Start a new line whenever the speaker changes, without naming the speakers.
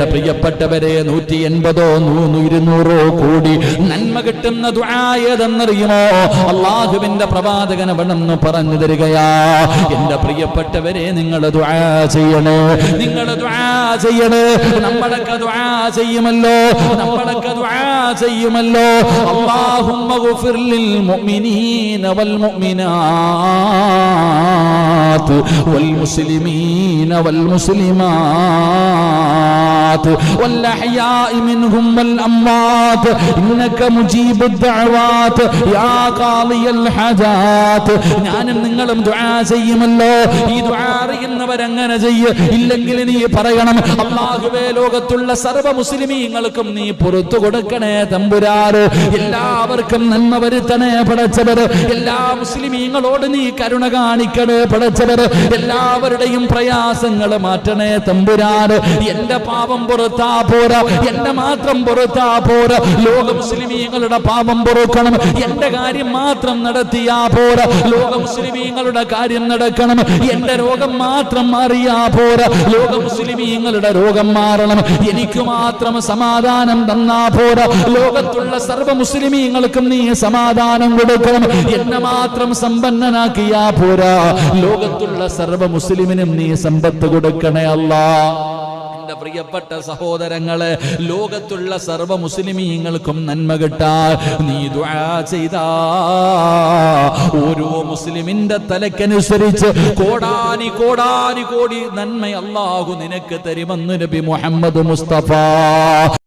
എന്റെ പ്രിയപ്പെട്ടവരെ നൂറ്റി എൺപതോ നൂന്ന് ഇരുന്നൂറോ കോടി നന്മ കിട്ടുന്ന ദുആയതെന്നറിയുമോ അള്ളാഹുവിന്റെ പ്രവാചകൻ വണന്നു പറഞ്ഞു തരികയാ. എന്റെ പ്രിയപ്പെട്ടവരെ നിങ്ങൾ ദുആ ചെയ്യണേ. നിങ്ങൾ ദുആ ചെയ്യണേ. നമ്മളൊക്കെ ദുആ ചെയ്യുമല്ലോ. നമ്മളൊക്കെ ദുആ ചെയ്യുമല്ലോ. അല്ലാഹുമ്മ ഗുഫിർ ലിൽ മുഅ്മിനീന വൽ മുഅ്മിനാത്ത് വൽ മുസ്ലിമീന വൽ മുസ്ലിമാത്ത് والأحياء منهم والأموات إنك مجيب الدعوات يا قاضي الحاجات ഞാനും നിങ്ങളും ദുആ ചെയ്യുമല്ലോ ഈ ദുആ അറിയുന്നവരങ്ങനെ ചെയ്യ് ഇല്ലെങ്കിൽ നീ പറയണം അള്ളാഹുവേ ലോകത്തുള്ള സർവ്വ മുസ്ലിമീങ്ങൾക്കും നീ പുറത്തു കൊടുക്കണേ തമ്പുരാറ് എല്ലാവർക്കും നന്മ വരുത്തണേ പടച്ചവർ എല്ലാ മുസ്ലിമീങ്ങളോട് നീ കരുണ കാണിക്കണേ പടച്ചവർ എല്ലാവരുടെയും പ്രയാസങ്ങൾ മാറ്റണേ തമ്പുരാറ് എന്റെ പാപം പുറത്താ പോരാ. എന്റെ മാത്രം പുറത്താ പോരാ. ലോക മുസ്ലിമീങ്ങളുടെ പാപം പൊറുക്കണം. എന്റെ കാര്യം മാത്രം നടത്തിയാ പോരാ. ലോക മുസ്ലിമീങ്ങളുടെ കാര്യം നടക്കണം. എന്റെ രോഗം മാത്രം മാറിയാ പോരാ. ലോക മുസ്ലിമീങ്ങളുടെ രോഗം മാറണം. എനിക്ക് മാത്രം സമാധാനം തന്നാ പോരാ. ലോകത്തുള്ള സർവ മുസ്ലിമീങ്ങൾക്കും നീ സമാധാനം കൊടുക്കണം. എന്നെ മാത്രം സമ്പന്നനാക്കിയാ പോരാ. ലോകത്തുള്ള സർവ മുസ്ലിമിനും നീ സമ്പത്ത് കൊടുക്കണേ അല്ലാ. എന്റെ പ്രിയപ്പെട്ട സഹോദരങ്ങൾ ലോകത്തുള്ള സർവ മുസ്ലിമീങ്ങൾക്കും നന്മ കിട്ടാ നീ ചെയ്താ. ഓരോ മുസ്ലിമിന്റെ തലക്കനുസരിച്ച് കോടാനി കോടാനി കോടി നന്മ അല്ലാഹു നിനക്ക് തരുമെന്ന് നബി മുഹമ്മദ് മുസ്തഫ.